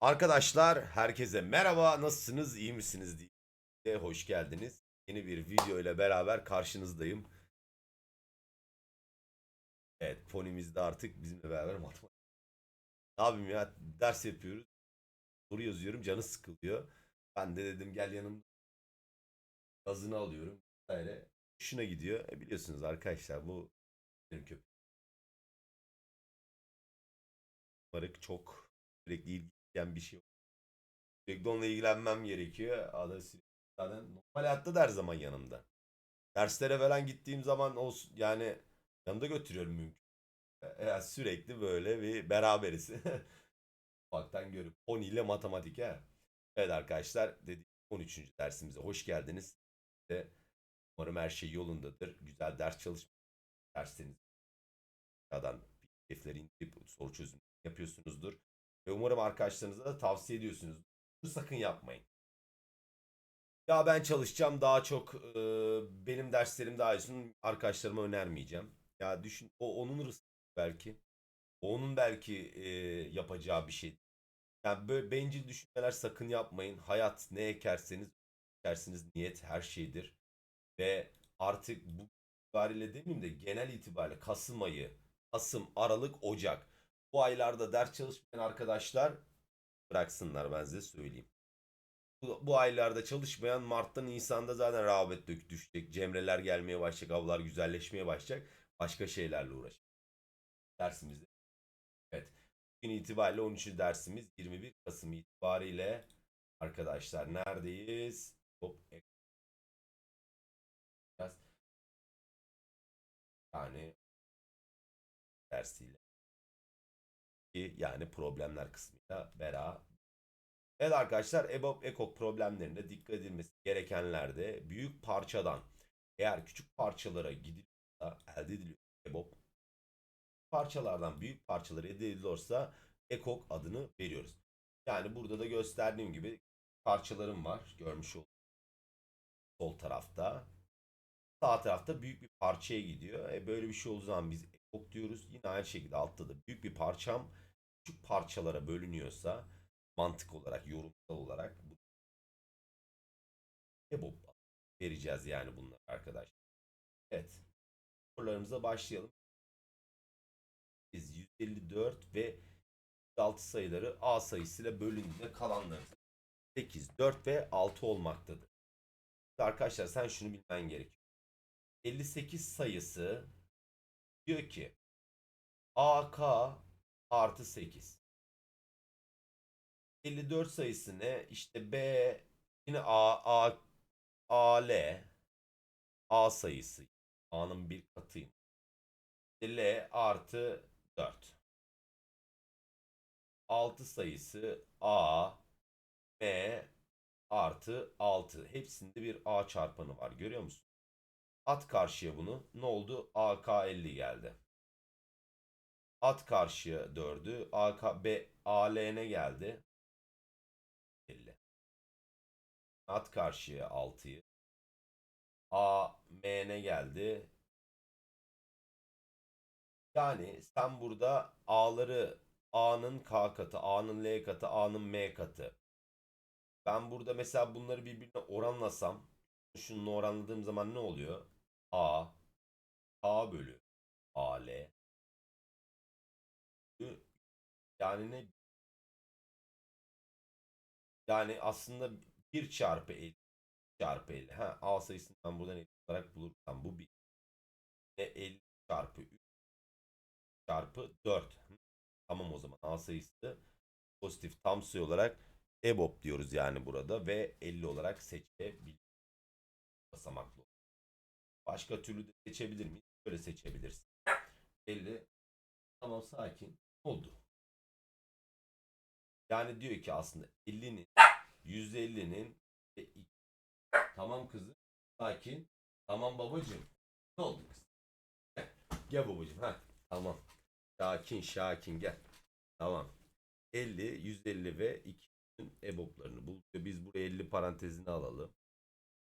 Arkadaşlar herkese merhaba nasılsınız iyi misiniz diye hoş geldiniz. Yeni bir video ile beraber karşınızdayım. Evet fonimiz de artık bizimle beraber matematik. Ne yapayım ya ders yapıyoruz. Soru yazıyorum canı sıkılıyor. Ben de dedim gel yanımda. Gazını alıyorum. Vesaire. Şuna gidiyor. E biliyorsunuz arkadaşlar bu benim. Umarım çok sürekli ilgilen bir şey. Sürekli onunla ilgilenmem gerekiyor. Ada zaten normal hayatta da her zaman yanımda. Derslere falan gittiğim zaman o yani yanımda götürüyorum mümkün. E, sürekli böyle bir beraberiz. Ufaktan görüp 10 ile matematik ha. Evet arkadaşlar dedik 13. dersimize hoş geldiniz. Ve umarım her şey yolundadır. Güzel ders çalışma dersleriniz. Aşağıdan PDF'leri indirip soru çözümü yapıyorsunuzdur. Ve umarım arkadaşlarınıza da tavsiye ediyorsunuz. Bunu sakın yapmayın. Ya ben çalışacağım daha çok e, benim derslerim daha iyi. Arkadaşlarıma önermeyeceğim. Ya düşün o onun rızkı belki. O onun belki e, yapacağı bir şey. Yani böyle bencil düşünmeler sakın yapmayın. Hayat ne ekerseniz ekersiniz niyet her şeydir. Ve artık bu itibariyle demeyeyim de genel itibariyle Kasım ayı, Kasım, Aralık, Ocak bu aylarda ders çalışmayan arkadaşlar bıraksınlar ben size söyleyeyim. Bu, bu aylarda çalışmayan Mart'ta Nisan'da zaten rağbet dök düşecek. Cemreler gelmeye başlayacak, avlar güzelleşmeye başlayacak. Başka şeylerle uğraşacak. Dersimizde. Evet. Bugün itibariyle 13. dersimiz 21 Kasım itibariyle arkadaşlar neredeyiz? Hop. Yani dersiyle ki yani problemler kısmıyla beraber. Evet arkadaşlar EBOB EKOK problemlerinde dikkat edilmesi gerekenlerde büyük parçadan eğer küçük parçalara gidiliyorsa elde ediliyor EBOB parçalardan büyük parçaları elde ediliyorsa EKOK adını veriyoruz. Yani burada da gösterdiğim gibi parçalarım var görmüş olduğunuz sol tarafta. Sağ tarafta büyük bir parçaya gidiyor. E böyle bir şey olduğu zaman biz EKOK diyoruz. Yine aynı şekilde altta da büyük bir parçam küçük parçalara bölünüyorsa mantık olarak, yorumsal olarak bu vereceğiz yani bunlar arkadaşlar. Evet. Sorularımıza başlayalım. Biz 154 ve 6 sayıları A sayısıyla bölündüğünde kalanları 8, 4 ve 6 olmaktadır. Arkadaşlar sen şunu bilmen gerekiyor. 58 sayısı diyor ki AK artı 8. 54 sayısı ne? İşte B yine A, A, AL A sayısı. A'nın bir katıyım. L artı 4. 6 sayısı A M artı 6. Hepsinde bir A çarpanı var. Görüyor musun? At karşıya bunu. Ne oldu? AK 50 geldi. At karşıya 4'ü. AK B ALN geldi. 50. At karşıya 6'yı. A MN geldi. Yani sen burada A'ları A'nın K katı, A'nın L katı, A'nın M katı. Ben burada mesela bunları birbirine oranlasam şununla oranladığım zaman ne oluyor? A A bölü AL yani ne yani aslında 1 çarpı 50 çarpı 50. Ha, A sayısını ben buradan 50 olarak bulursam bu 1. E 50 çarpı 3 çarpı 4. Tamam o zaman A sayısı pozitif tam sayı olarak EBOB diyoruz yani burada ve 50 olarak seçebiliriz. Basamaklı. Başka türlü de seçebilir miyiz? Böyle seçebilirsin. 50 tamam sakin oldu. Yani diyor ki aslında 50'nin %50'nin ve iki- tamam kızım sakin tamam babacığım. Ne oldu kız? Gel, babacığım ha tamam. Sakin sakin gel. Tamam. 50 150 ve 2'nin EBOB'larını bul. Biz buraya 50 parantezini alalım.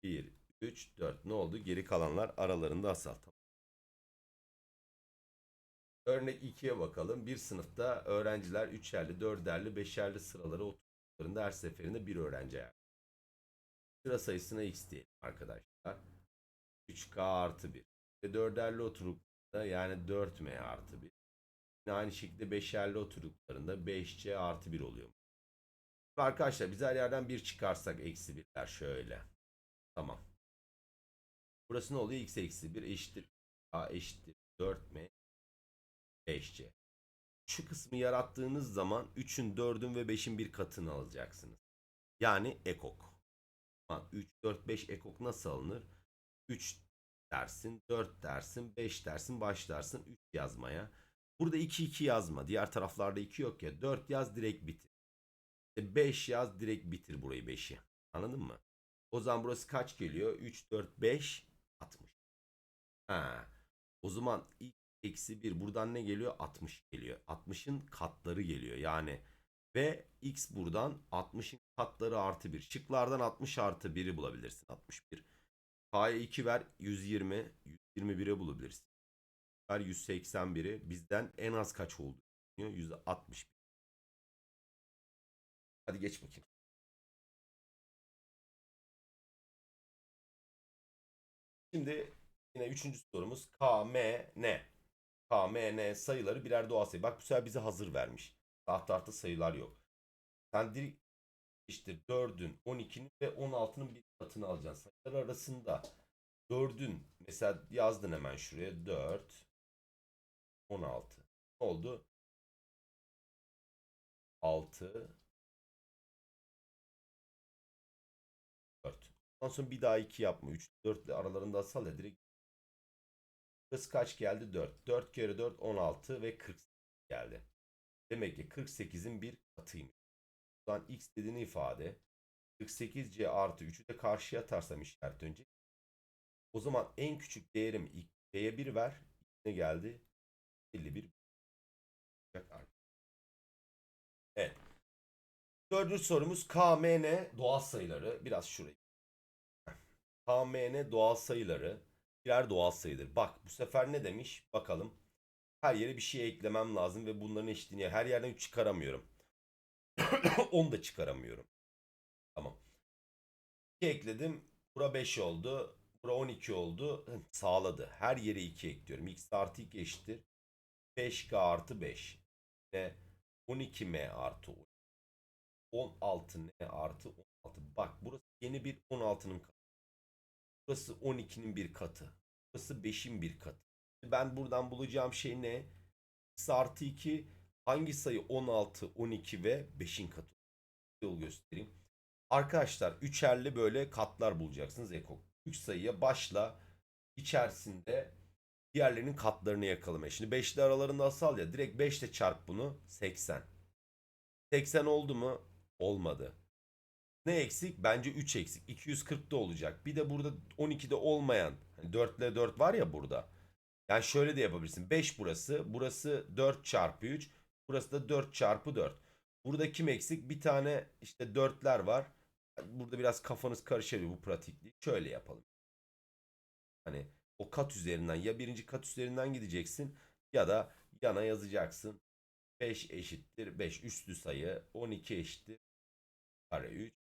1 3 4 ne oldu? Geri kalanlar aralarında asal Örnek 2'ye bakalım. Bir sınıfta öğrenciler 3'erli, 4'erli, 5'erli sıralara oturduklarında her seferinde bir öğrenci yer. Sıra sayısına x diyelim arkadaşlar. 3k artı 1. Ve 4'erli oturduklarında yani 4m artı 1. Yine aynı şekilde 5'erli oturduklarında 5c artı 1 oluyor. Arkadaşlar biz her yerden 1 çıkarsak eksi 1'ler şöyle. Tamam. Burası ne oluyor? x eksi 1 eşittir. a eşittir. 4m 5c. Şu kısmı yarattığınız zaman 3'ün 4'ün ve 5'in bir katını alacaksınız. Yani ekok. 3, 4, 5 ekok nasıl alınır? 3 dersin, 4 dersin, 5 dersin, başlarsın 3 yazmaya. Burada 2, 2 yazma. Diğer taraflarda 2 yok ya. 4 yaz direkt bitir. 5 yaz direkt bitir burayı 5'i. Anladın mı? O zaman burası kaç geliyor? 3, 4, 5, 60. Ha. O zaman x eksi 1 buradan ne geliyor? 60 geliyor. 60'ın katları geliyor. Yani ve x buradan 60'ın katları artı 1. Şıklardan 60 artı 1'i bulabilirsin. 61. K'ya 2 ver 120. 121'e bulabilirsin. Ver 181'i. Bizden en az kaç oldu? 160. Hadi geç bakayım. Şimdi yine üçüncü sorumuz K, M, N. K, M, N sayıları birer doğal sayı. Bak bu sefer bize hazır vermiş. Tahtarta sayılar yok. Sen direkt işte 4'ün, 12'nin ve 16'nın bir katını alacaksın. Sayılar arasında 4'ün mesela yazdın hemen şuraya 4 16 ne oldu? 6 4 Ondan sonra bir daha 2 yapma. 3 4 ile aralarında asal ya direkt Burası kaç geldi? 4. 4 kere 4 16 ve 40 geldi. Demek ki 48'in bir katıymış. Zaman x dediğini ifade 48c artı 3'ü de karşıya atarsam işaret önce. O zaman en küçük değerim c'ye 1 ver. Ne geldi? 51. Evet. Dördüncü sorumuz KMN doğal sayıları. Biraz şurayı. KMN doğal sayıları birer doğal sayıdır. Bak bu sefer ne demiş? Bakalım. Her yere bir şey eklemem lazım ve bunların eşitliğini her yerden 3 çıkaramıyorum. 10 da çıkaramıyorum. Tamam. 2 ekledim. Bura 5 oldu. Bura 12 oldu. Sağladı. Her yere 2 ekliyorum. x artı 2 eşittir. 5k artı 5. Ve 12m artı 10. 16n artı 16. Bak burası yeni bir 16'nın katı. Burası 12'nin bir katı. Burası 5'in bir katı. Ben buradan bulacağım şey ne? x artı 2 hangi sayı 16, 12 ve 5'in katı? Yol göstereyim. Arkadaşlar üçerli böyle katlar bulacaksınız ekok. 3 sayıya başla içerisinde diğerlerinin katlarını yakalama. Şimdi 5'li aralarında asal ya direkt 5 ile çarp bunu 80. 80 oldu mu? Olmadı. Ne eksik? Bence 3 eksik. 240'da olacak. Bir de burada 12'de olmayan hani 4 ile 4 var ya burada. Yani şöyle de yapabilirsin. 5 burası. Burası 4 çarpı 3. Burası da 4 çarpı 4. Burada kim eksik? Bir tane işte 4'ler var. Burada biraz kafanız karışabilir bu pratikliği. Şöyle yapalım. Hani o kat üzerinden ya birinci kat üzerinden gideceksin ya da yana yazacaksın. 5 eşittir 5 üstlü sayı 12 eşittir kare 3 e, o-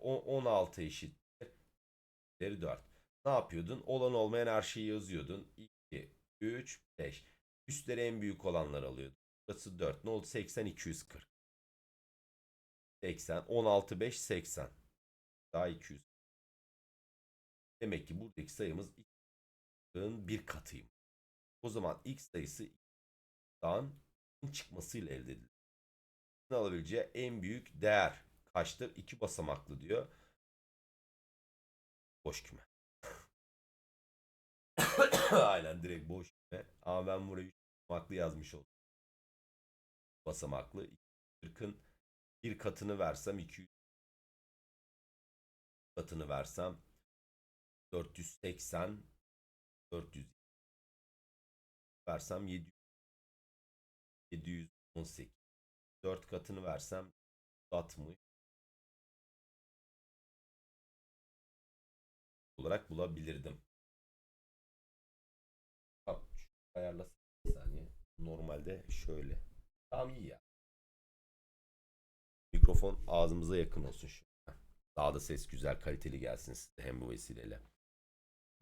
16 eşittir 4. Ne yapıyordun? Olan olmayan her şeyi yazıyordun. 2, 3, 5. Üstleri en büyük olanları alıyordun. Burası 4. Ne oldu? 80, 240. 80, 16, 5, 80. Daha 200. Demek ki buradaki sayımız x'in bir katıyım. O zaman x sayısı x'dan çıkmasıyla elde edilir. Alabileceği en büyük değer kaçtır? 2 basamaklı diyor. Boş küme. Aynen direkt boş küme. Ama ben burayı 3 basamaklı yazmış oldum. Basamaklı. 40'ın bir katını versem 200 katını versem 480 400 versem 700 718 4 katını versem 60 olarak bulabilirdim. Tamam. Ayarlasın bir saniye. Normalde şöyle. Tamam iyi ya. Mikrofon ağzımıza yakın olsun şu. Daha da ses güzel kaliteli gelsin size hem bu vesileyle.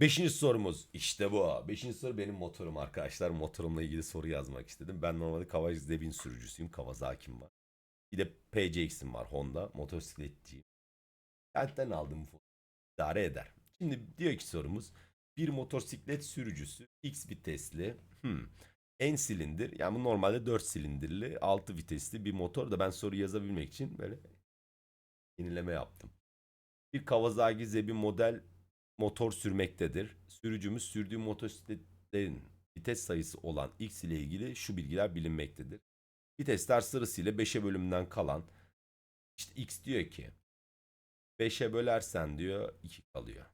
Beşinci sorumuz işte bu. Beşinci soru benim motorum arkadaşlar. Motorumla ilgili soru yazmak istedim. Ben normalde Kawasaki Zebin sürücüsüyüm. Kawasaki'm var. Bir de PCX'im var Honda. Motosikletçiyim. Kentten aldım bu. İdare eder. Şimdi diyor ki sorumuz. Bir motosiklet sürücüsü X vitesli hmm, en silindir yani bu normalde 4 silindirli 6 vitesli bir motor da ben soru yazabilmek için böyle yenileme yaptım. Bir Kawasaki Zebi model motor sürmektedir. Sürücümüz sürdüğü motosikletlerin vites sayısı olan X ile ilgili şu bilgiler bilinmektedir. Vitesler sırasıyla 5'e bölümden kalan işte X diyor ki 5'e bölersen diyor 2 kalıyor.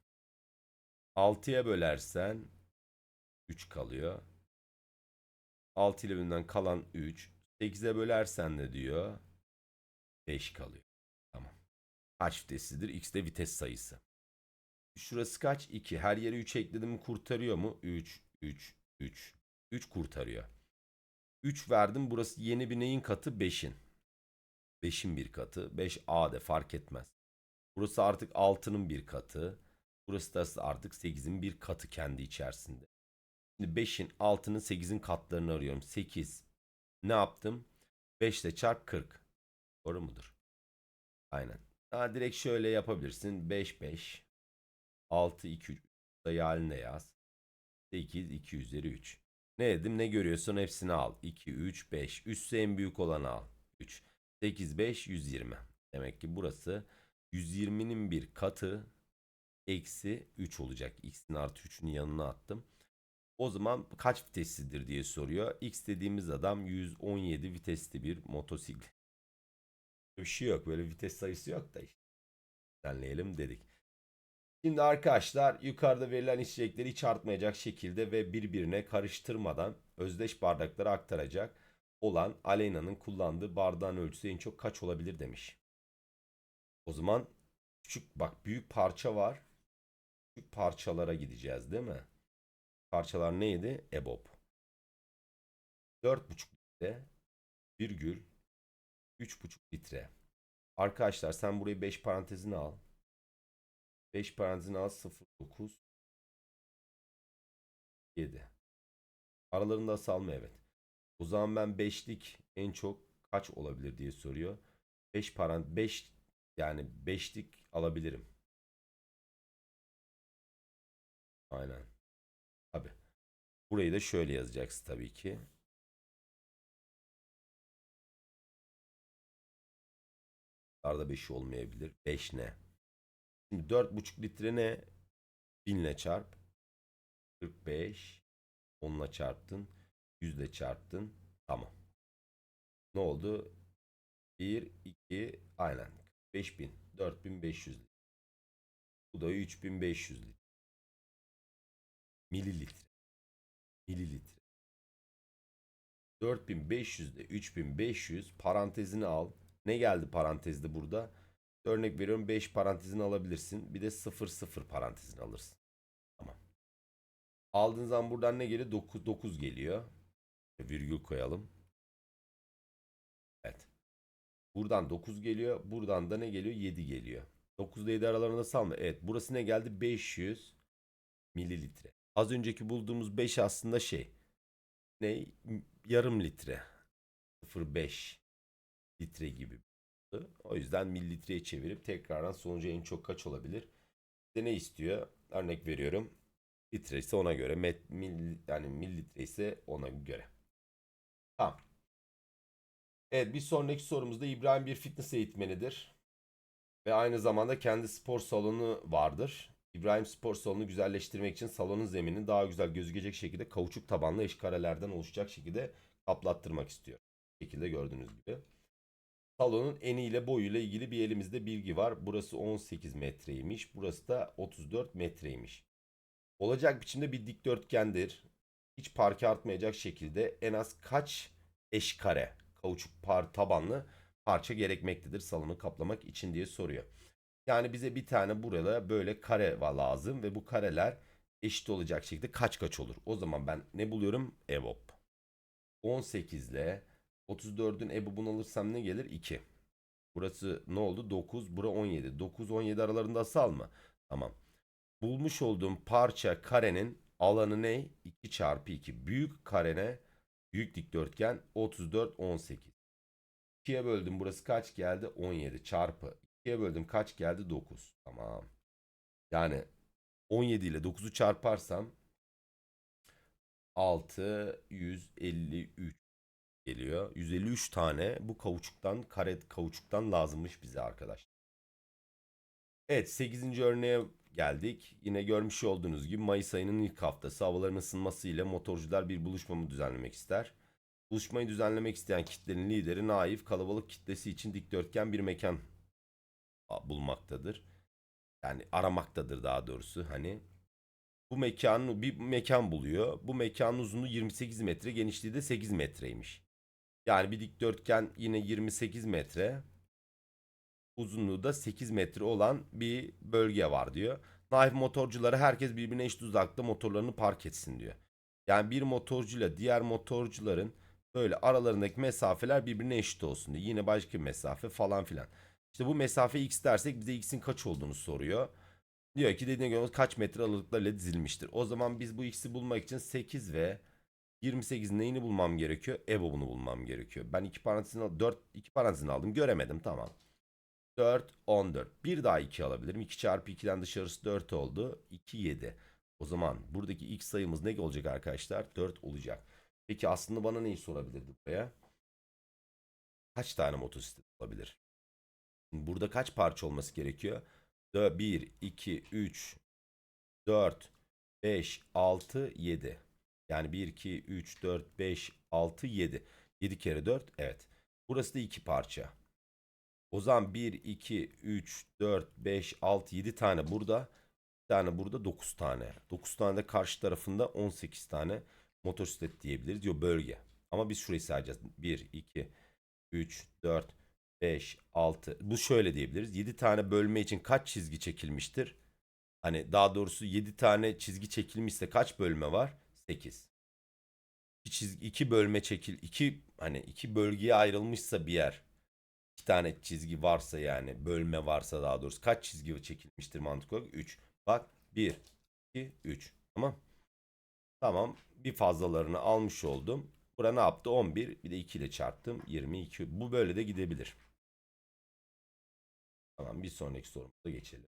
6'ya bölersen 3 kalıyor. 6 ile bölümden kalan 3. 8'e bölersen de diyor 5 kalıyor. Tamam. Kaç viteslidir? X de vites sayısı. Şurası kaç? 2. Her yere 3 ekledim mi kurtarıyor mu? 3, 3, 3. 3 kurtarıyor. 3 verdim. Burası yeni bir neyin katı? 5'in. 5'in bir katı. 5A de fark etmez. Burası artık 6'nın bir katı. Burası da artık 8'in bir katı kendi içerisinde. Şimdi 5'in 6'nın 8'in katlarını arıyorum. 8. Ne yaptım? 5 ile çarp 40. Doğru mudur? Aynen. Daha direkt şöyle yapabilirsin. 5 5 6 2 3 sayı halinde yaz. 8 2 üzeri 3. Ne dedim? Ne görüyorsun? Hepsini al. 2 3 5. Üssü en büyük olanı al. 3 8 5 120. Demek ki burası 120'nin bir katı eksi 3 olacak. X'in artı 3'ünün yanına attım. O zaman kaç viteslidir diye soruyor. X dediğimiz adam 117 vitesli bir motosiklet. Bir şey yok. Böyle vites sayısı yok da işte. Düzenleyelim dedik. Şimdi arkadaşlar yukarıda verilen içecekleri hiç artmayacak şekilde ve birbirine karıştırmadan özdeş bardaklara aktaracak olan Aleyna'nın kullandığı bardağın ölçüsü en çok kaç olabilir demiş. O zaman küçük bak büyük parça var. Parçalara gideceğiz değil mi? Parçalar neydi? EBOB. 4,5 litre virgül 3,5 litre. Arkadaşlar sen burayı 5 parantezine al. 5 parantezine al 0,9 7. Aralarında asalma evet. O zaman ben 5'lik en çok kaç olabilir diye soruyor. 5 parant 5 yani 5'lik alabilirim. Aynen. Tabi. Burayı da şöyle yazacaksın tabii ki. Arada 5 olmayabilir. 5 ne? Şimdi 4,5 litre ne? 1000 ile çarp. 45. 10 ile çarptın. 100 ile çarptın. Tamam. Ne oldu? 1, 2, aynen. 5000. 4500 litre. Bu da 3500 litre. Mililitre. Mililitre. 4500 ile 3500 parantezini al. Ne geldi parantezde burada? Örnek veriyorum 5 parantezini alabilirsin. Bir de 0 0 parantezini alırsın. Tamam. Aldığın zaman buradan ne geliyor? 9, 9 geliyor. Virgül koyalım. Evet. Buradan 9 geliyor. Buradan da ne geliyor? 7 geliyor. 9 ile 7 aralarında salma. Evet. Burası ne geldi? 500 mililitre. Az önceki bulduğumuz 5 aslında şey. Ne? Yarım litre. 0,5 litre gibi. O yüzden mililitreye çevirip tekrardan sonucu en çok kaç olabilir? İşte ne istiyor? Örnek veriyorum. Litre ise ona göre. Met, mil, yani mililitre ise ona göre. Tamam. Evet bir sonraki sorumuzda İbrahim bir fitness eğitmenidir. Ve aynı zamanda kendi spor salonu vardır. İbrahim spor salonunu güzelleştirmek için salonun zeminini daha güzel gözükecek şekilde kauçuk tabanlı eşkarelerden oluşacak şekilde kaplattırmak istiyor. Bu şekilde gördüğünüz gibi. Salonun eniyle boyuyla ilgili bir elimizde bilgi var. Burası 18 metreymiş. Burası da 34 metreymiş. Olacak biçimde bir dikdörtgendir. Hiç parke artmayacak şekilde en az kaç eş kare kauçuk par tabanlı parça gerekmektedir salonu kaplamak için diye soruyor. Yani bize bir tane burada böyle kare lazım ve bu kareler eşit olacak şekilde kaç kaç olur? O zaman ben ne buluyorum? EVOP. 18 ile 34'ün ebobunu alırsam ne gelir? 2. Burası ne oldu? 9. Bura 17. 9 17 aralarında asal mı? Tamam. Bulmuş olduğum parça karenin alanı ne? 2 çarpı 2. Büyük karene büyük dikdörtgen 34 18. 2'ye böldüm. Burası kaç geldi? 17 çarpı. 2'ye böldüm. Kaç geldi? 9. Tamam. Yani 17 ile 9'u çarparsam 653 geliyor. 153 tane bu kauçuktan, kare kauçuktan lazımmış bize arkadaşlar. Evet 8. örneğe geldik. Yine görmüş olduğunuz gibi Mayıs ayının ilk haftası havaların ısınması ile motorcular bir buluşma mı düzenlemek ister? Buluşmayı düzenlemek isteyen kitlenin lideri Naif kalabalık kitlesi için dikdörtgen bir mekan bulmaktadır. Yani aramaktadır daha doğrusu hani. Bu mekanı bir mekan buluyor. Bu mekanın uzunluğu 28 metre, genişliği de 8 metreymiş. Yani bir dikdörtgen yine 28 metre. Uzunluğu da 8 metre olan bir bölge var diyor. Naif motorcuları herkes birbirine eşit uzakta motorlarını park etsin diyor. Yani bir motorcuyla diğer motorcuların böyle aralarındaki mesafeler birbirine eşit olsun diyor. Yine başka bir mesafe falan filan. İşte bu mesafe x dersek bize x'in kaç olduğunu soruyor. Diyor ki dediğine göre kaç metre aralıklarla dizilmiştir. O zaman biz bu x'i bulmak için 8 ve 28'in neyini bulmam gerekiyor? EBOB'unu bulmam gerekiyor. Ben iki parantezini al- 4 iki parantezini aldım. Göremedim. Tamam. 4 14. Bir daha 2 alabilirim. 2 çarpı 2'den dışarısı 4 oldu. 2 7. O zaman buradaki x sayımız ne olacak arkadaşlar? 4 olacak. Peki aslında bana neyi sorabilirdi buraya? Kaç tane motosiklet olabilir? Burada kaç parça olması gerekiyor? 1, 2, 3, 4, 5, 6, 7. Yani 1, 2, 3, 4, 5, 6, 7. 7 kere 4 evet. Burası da 2 parça. O zaman 1, 2, 3, 4, 5, 6, 7 tane burada. Bir tane burada 9 tane. 9 tane de karşı tarafında 18 tane motosiklet diyebiliriz. Diyor bölge. Ama biz şurayı sayacağız. 1, 2, 3, 4, 5, 6. Bu şöyle diyebiliriz. 7 tane bölme için kaç çizgi çekilmiştir? Hani daha doğrusu 7 tane çizgi çekilmişse kaç bölme var? 8. 2 çizgi 2 bölme çekil 2 hani 2 bölgeye ayrılmışsa bir yer. 2 tane çizgi varsa yani bölme varsa daha doğrusu kaç çizgi çekilmiştir mantık olarak? 3. Bak 1 2 3. Tamam. Tamam. Bir fazlalarını almış oldum. Bura ne yaptı? 11. Bir de 2 ile çarptım. 22. Bu böyle de gidebilir. Tamam bir sonraki sorumuza geçelim.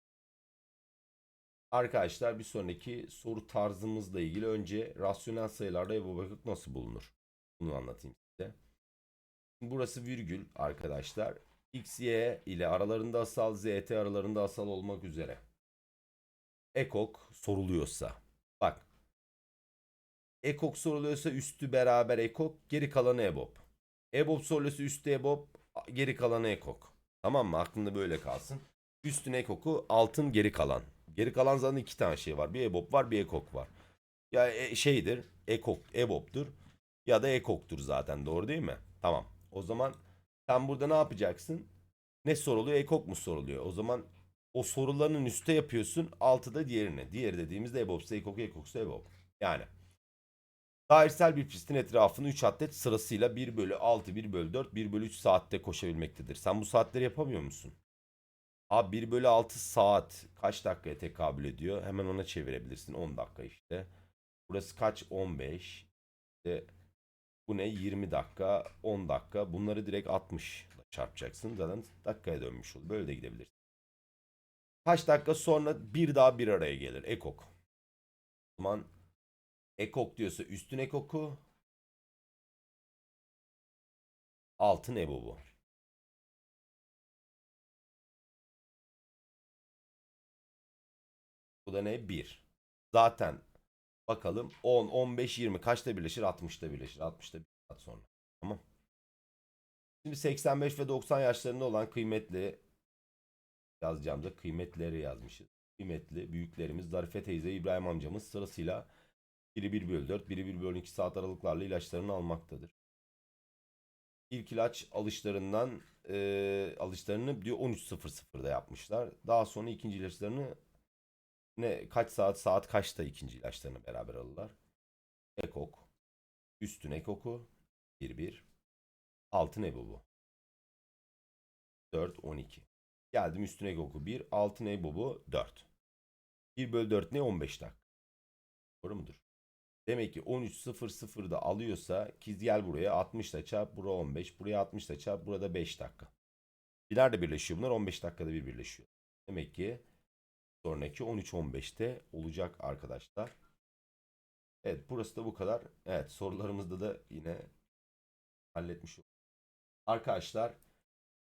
Arkadaşlar bir sonraki soru tarzımızla ilgili önce rasyonel sayılarda ebobaklık nasıl bulunur? Bunu anlatayım size. Burası virgül arkadaşlar. X, Y ile aralarında asal, Z, T aralarında asal olmak üzere. Ekok soruluyorsa. Bak. Ekok soruluyorsa üstü beraber ekok, geri kalanı ebob. Ebob soruluyorsa üstü ebob, geri kalanı ekok. Tamam mı? Aklında böyle kalsın. Üstüne ekoku, altın geri kalan. Geri kalan zaten iki tane şey var. Bir ebob var, bir ekok var. Ya e, şeydir, ekok, ebobdur. Ya da ekoktur zaten. Doğru değil mi? Tamam. O zaman sen burada ne yapacaksın? Ne soruluyor? Ekok mu soruluyor? O zaman o sorularının üstte yapıyorsun. Altı da diğerine. Diğeri dediğimizde ebobsa ekok, ekoksa ebob. Yani Dairesel bir pistin etrafını 3 atlet sırasıyla 1 bölü 6, 1 bölü 4, 1 bölü 3 saatte koşabilmektedir. Sen bu saatleri yapamıyor musun? Abi 1 bölü 6 saat kaç dakikaya tekabül ediyor? Hemen ona çevirebilirsin. 10 dakika işte. Burası kaç? 15. İşte bu ne? 20 dakika, 10 dakika. Bunları direkt 60 ile çarpacaksın. Zaten dakikaya dönmüş olur. Böyle de gidebilirsin. Kaç dakika sonra bir daha bir araya gelir. Ekok. O zaman ekok diyorsa üstün ekoku. Altın ebobu. Bu da ne? 1. Zaten bakalım 10, 15, 20 kaçta birleşir? 60'ta birleşir. 60'ta bir saat sonra. Tamam. Şimdi 85 ve 90 yaşlarında olan kıymetli yazacağım da kıymetleri yazmışız. Kıymetli büyüklerimiz Zarife teyze, İbrahim amcamız sırasıyla biri 1 bölü 4, biri 1 bölü 2 saat aralıklarla ilaçlarını almaktadır. İlk ilaç alışlarından e, alışlarını diyor 13.00'da yapmışlar. Daha sonra ikinci ilaçlarını ne kaç saat saat kaçta ikinci ilaçlarını beraber alırlar. Ekok. Üstün ekoku. 1 1. Altın EBOB'u. 4 12. Geldim üstüne oku 1. Altın EBOB'u 4. 1 bölü 4 ne? 15 dakika. Doğru mudur? Demek ki 13.00'da alıyorsa ki gel buraya 60 da çarp buraya 15. Buraya 60 da çarp burada 5 dakika. Bir nerede birleşiyor bunlar? 15 dakikada bir birleşiyor. Demek ki sonraki 13-15'te olacak arkadaşlar. Evet burası da bu kadar. Evet sorularımızda da yine halletmiş olduk. Arkadaşlar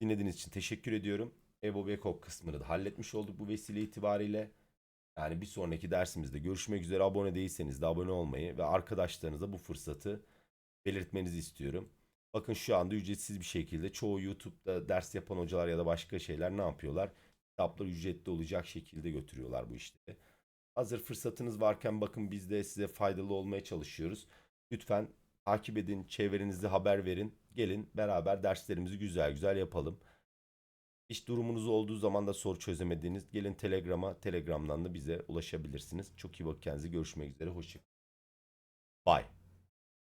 dinlediğiniz için teşekkür ediyorum. Ebo Beko kısmını da halletmiş olduk bu vesile itibariyle. Yani bir sonraki dersimizde görüşmek üzere. Abone değilseniz de abone olmayı ve arkadaşlarınıza bu fırsatı belirtmenizi istiyorum. Bakın şu anda ücretsiz bir şekilde çoğu YouTube'da ders yapan hocalar ya da başka şeyler ne yapıyorlar? Kitapları ücretli olacak şekilde götürüyorlar bu işleri. Hazır fırsatınız varken bakın biz de size faydalı olmaya çalışıyoruz. Lütfen takip edin, çevrenizde haber verin. Gelin beraber derslerimizi güzel güzel yapalım. İş durumunuz olduğu zaman da soru çözemediğiniz gelin Telegram'a, Telegram'dan da bize ulaşabilirsiniz. Çok iyi bakın kendinize. Görüşmek üzere. Hoşçakalın. Bye.